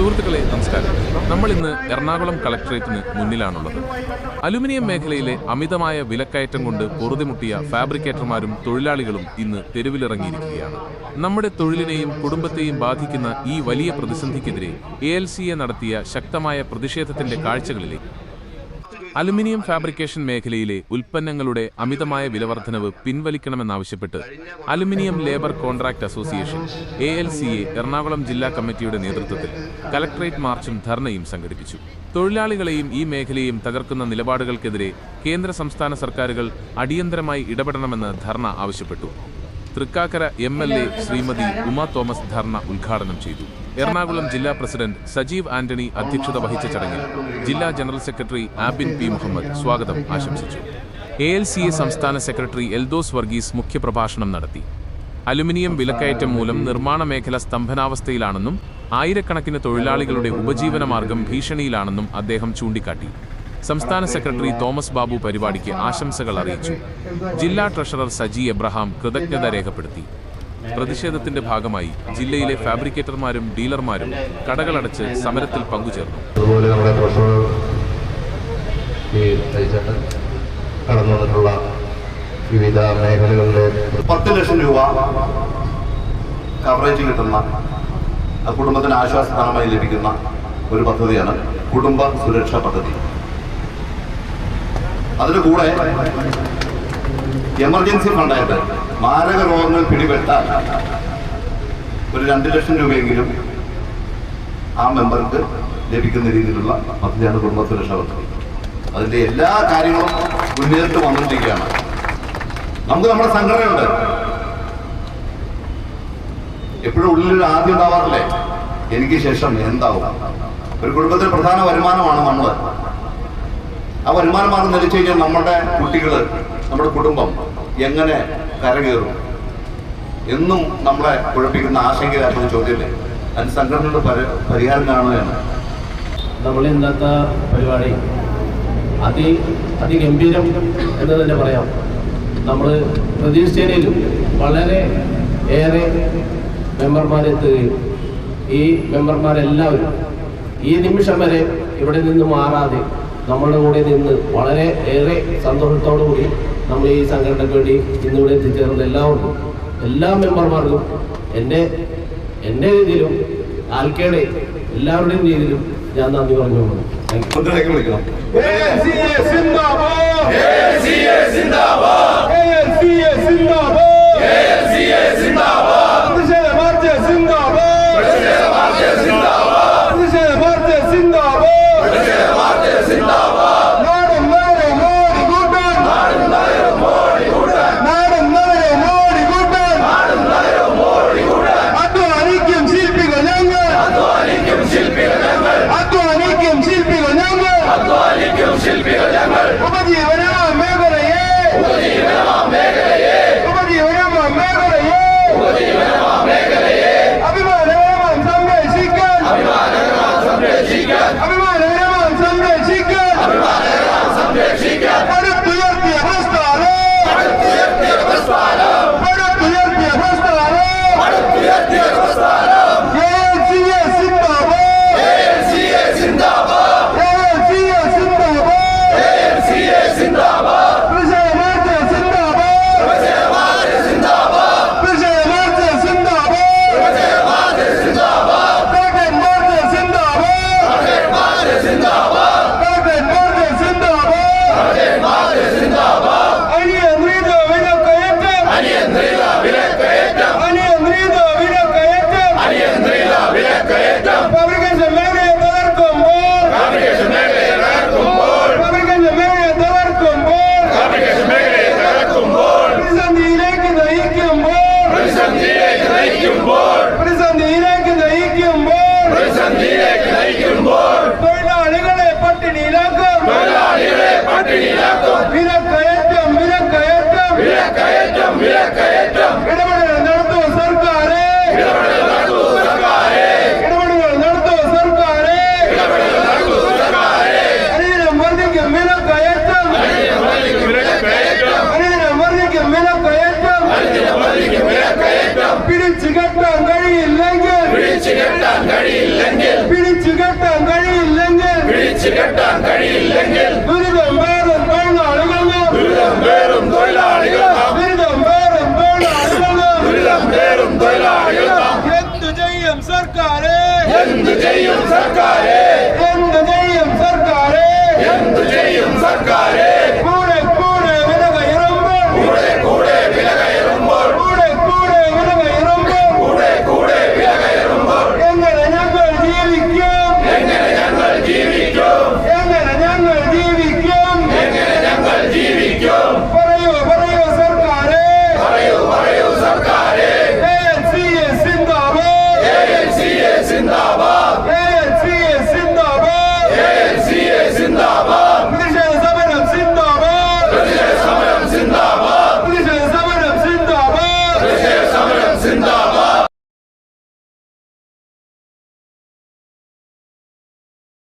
സുഹൃത്തുക്കളെ നമസ്കാരം. നമ്മൾ ഇന്ന് എറണാകുളം കളക്ടറേറ്റിന് മുന്നിലാണുള്ളത്. അലുമിനിയം മേഖലയിലെ അമിതമായ വിലക്കയറ്റം കൊണ്ട് പൊറുതിമുട്ടിയ ഫാബ്രിക്കേറ്റർമാരും തൊഴിലാളികളും ഇന്ന് തെരുവിലിറങ്ങിയിരിക്കുകയാണ്. നമ്മുടെ തൊഴിലിനെയും കുടുംബത്തെയും ബാധിക്കുന്ന ഈ വലിയ പ്രതിസന്ധിക്കെതിരെ എ നടത്തിയ ശക്തമായ പ്രതിഷേധത്തിന്റെ കാഴ്ചകളിലേക്ക് അലുമിനിയം ഫാബ്രിക്കേഷൻ മേഖലയിലെ ഉൽപ്പന്നങ്ങളുടെ അമിതമായ വിലവർദ്ധനവ് പിൻവലിക്കണമെന്നാവശ്യപ്പെട്ട് aluminium labour contract association A L C A Ernakulam ജില്ലാ കമ്മിറ്റിയുടെ നേതൃത്വത്തിൽ കലക്ട്രേറ്റ് മാർച്ചും ധർണയും സംഘടിപ്പിച്ചു. തൊഴിലാളികളെയും ഈ മേഖലയെയും തകർക്കുന്ന നിലപാടുകൾക്കെതിരെ കേന്ദ്ര സംസ്ഥാന സർക്കാരുകൾ അടിയന്തരമായി ഇടപെടണമെന്ന് ധർണ ആവശ്യപ്പെട്ടു. Thrikkakara M L A Srimathi Uma Thomas ധർണ ഉദ്ഘാടനം ചെയ്തു. എറണാകുളം ജില്ലാ പ്രസിഡന്റ് സജീവ് ആന്റണി അധ്യക്ഷത വഹിച്ച ചടങ്ങിൽ ജില്ലാ general secretary Abin P Muhammad സ്വാഗതം ആശംസിച്ചു. എ എൽ സി എ സംസ്ഥാന സെക്രട്ടറി എൽദോസ് വർഗീസ് മുഖ്യപ്രഭാഷണം നടത്തി. അലുമിനിയം വിലക്കയറ്റം മൂലം നിർമ്മാണ മേഖല സ്തംഭനാവസ്ഥയിലാണെന്നും ആയിരക്കണക്കിന് തൊഴിലാളികളുടെ ഉപജീവനമാർഗം ഭീഷണിയിലാണെന്നും അദ്ദേഹം ചൂണ്ടിക്കാട്ടി. സംസ്ഥാന സെക്രട്ടറി തോമസ് ബാബു പരിപാടിക്ക് ആശംസകൾ അറിയിച്ചു. ജില്ലാ ട്രഷറർ സജി എബ്രഹാം കൃതജ്ഞത രേഖപ്പെടുത്തി. പ്രതിഷേധത്തിന്റെ ഭാഗമായി ജില്ലയിലെ ഫാബ്രിക്കേറ്റർമാരും ഡീലർമാരും കടകളടച്ച് സമരത്തിൽ പങ്കുചേർന്നു. അതുപോലെ കടന്നു വന്നിട്ടുള്ള വിവിധ മേഖലകളിലെ പത്ത് ലക്ഷം രൂപ കവറേജ് കിട്ടുന്ന കുടുംബത്തിന് ആശ്വാസധനമായി ലഭിക്കുന്ന ഒരു പദ്ധതിയാണ് കുടുംബ സുരക്ഷാ പദ്ധതി. അതിന് കൂടെ എമർജൻസി ഫണ്ടായിട്ട് മാരക രോഗങ്ങൾ പിടിപെട്ടാൽ ഒരു രണ്ട് ലക്ഷം രൂപയെങ്കിലും ആ മെമ്പർക്ക് ലഭിക്കുന്ന രീതിയിലുള്ള പദ്ധതിയാണ് കുടുംബ സുരക്ഷാ പദ്ധതി. അതിന്റെ എല്ലാ കാര്യങ്ങളും മുന്നേറിട്ട് വന്നിരിക്കുകയാണ് നമുക്ക് നമ്മുടെ സംഘടനയുണ്ട്. എപ്പോഴും ഉള്ളിലൊരു ആദ്യം ഉണ്ടാവാറില്ലേ? എനിക്ക് ശേഷം എന്താവും? ഒരു കുടുംബത്തിലെ പ്രധാന വരുമാനമാണ് നമ്മൾ ആ വരുമാന മാർഗം നിലച്ചു കഴിഞ്ഞാൽ നമ്മുടെ കുട്ടികൾ നമ്മുടെ കുടുംബം എങ്ങനെ കരകയറും? എന്നും നമ്മളെ കുഴപ്പിക്കുന്ന ആശങ്കയിലാക്കുന്ന ചോദ്യമില്ലേ? അതിന് സംഘടനയുടെ പരി- പരിഹാരം കാണുകയാണ് നമ്മൾ ഇന്നത്തെ പരിപാടി? അതി അതിഗംഭീരം എന്ന് തന്നെ പറയാം. നമ്മൾ പ്രതീക്ഷിച്ചതിലും വളരെ ഏറെ മെമ്പർമാരെത്തുകയും ഈ മെമ്പർമാരെല്ലാവരും ഈ നിമിഷം വരെ ഇവിടെ നിന്ന് മാറാതെ നമ്മളുടെ കൂടെ നിന്ന് വളരെ ഏറെ സന്തോഷത്തോടു കൂടി നമ്മൾ ഈ സംഘടനയ്ക്ക് വേണ്ടി ഇന്നിവിടെ എത്തിച്ചേർന്ന എല്ലാവർക്കും എല്ലാ മെമ്പർമാർക്കും എന്റെ എന്റെ രീതിയിലും ആൽക്കയുടെ എല്ലാവരുടെയും രീതിയിലും ഞാൻ നന്ദി പറഞ്ഞു പോകുന്നു പിടിച്ചു കെട്ടാൻ കഴിയില്ലെങ്കിൽ പിടിച്ചു കെട്ടാൻ കഴിയില്ലെങ്കിൽ പിടിച്ചു കെട്ടാൻ കഴിയില്ലെങ്കിൽ ദുരിതം വേറും തൊഴിലാളികൾ ദുരിതം വേറും തൊഴിലാളികൾ ദുരിതം വേറും തൊഴിലാളികൾ ദുരിതം വേറും തൊഴിലാളികൾ എന്ത് ചെയ്യും സർക്കാരെ എന്ത് ചെയ്യും സർക്കാരെ